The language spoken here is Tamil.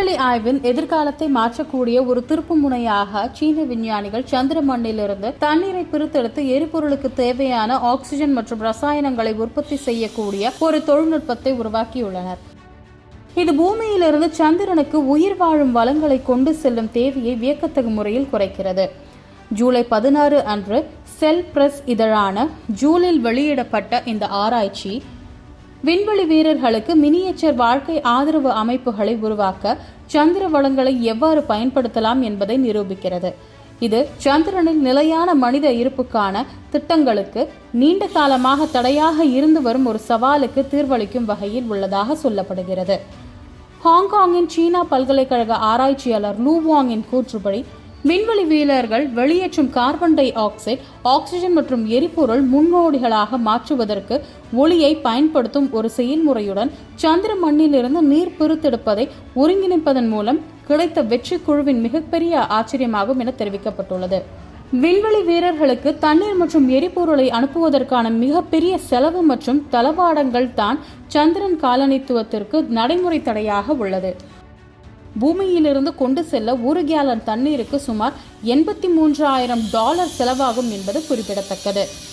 விண்வெளி ஆய்வின் எதிர்காலத்தை மாற்றக்கூடிய ஒரு திருப்பு முனையாக சீன விஞ்ஞானிகள் சந்திர மண்ணிலிருந்து தண்ணீரை பிரித்தெடுத்து எரிபொருளுக்கு தேவையான ஆக்சிஜன் மற்றும் ரசாயனங்களை உற்பத்தி செய்யக்கூடிய ஒரு தொழில்நுட்பத்தை உருவாக்கியுள்ளனர். இது பூமியிலிருந்து சந்திரனுக்கு உயிர் வாழும் வளங்களை கொண்டு செல்லும் தேவையை வியக்கத்தகு முறையில் குறைக்கிறது. ஜூலை பதினாறு அன்று செல் பிரஸ் இதழான ஜூலில் வெளியிடப்பட்ட இந்த ஆராய்ச்சி விண்வெளி வீரர்களுக்கு மினியேச்சர் வாழ்க்கை ஆதரவு அமைப்புகளை உருவாக்க சந்திர வளங்களை எவ்வாறு பயன்படுத்தலாம் என்பதை நிரூபிக்கிறது. இது சந்திரனில் நிலையான மனித இருப்புக்கான திட்டங்களுக்கு நீண்ட காலமாக தடையாக இருந்து வரும் ஒரு சவாலுக்கு தீர்வளிக்கும் வகையில் உள்ளதாக சொல்லப்படுகிறது. ஹாங்காங்கின் சீனா பல்கலைக்கழக ஆராய்ச்சியாளர் லூவாங்கின் கூற்றுப்படி விண்வெளி வீரர்கள் வெளியேற்றும் கார்பன் டை ஆக்சைடு ஆக்சிஜன் மற்றும் எரிபொருள் முன்னோடிகளாக மாற்றுவதற்கு ஒளியை பயன்படுத்தும் ஒரு செயல்முறையுடன் சந்திர மண்ணிலிருந்து நீர் பிரித்தெடுப்பதை ஒருங்கிணைப்பதன் மூலம் கிடைத்த வெற்றி குழுவின் மிகப்பெரிய ஆச்சரியமாகும் என தெரிவிக்கப்பட்டுள்ளது. விண்வெளி வீரர்களுக்கு தண்ணீர் மற்றும் எரிபொருளை அனுப்புவதற்கான மிகப்பெரிய செலவு மற்றும் தளவாடங்கள் தான் சந்திரன் காலனித்துவத்திற்கு நடைமுறை தடையாக உள்ளது. பூமியிலிருந்து கொண்டு செல்ல ஒரு கேலன் தண்ணீருக்கு சுமார் எண்பத்தி மூன்று ஆயிரம் டாலர் செலவாகும் என்பது குறிப்பிடத்தக்கது.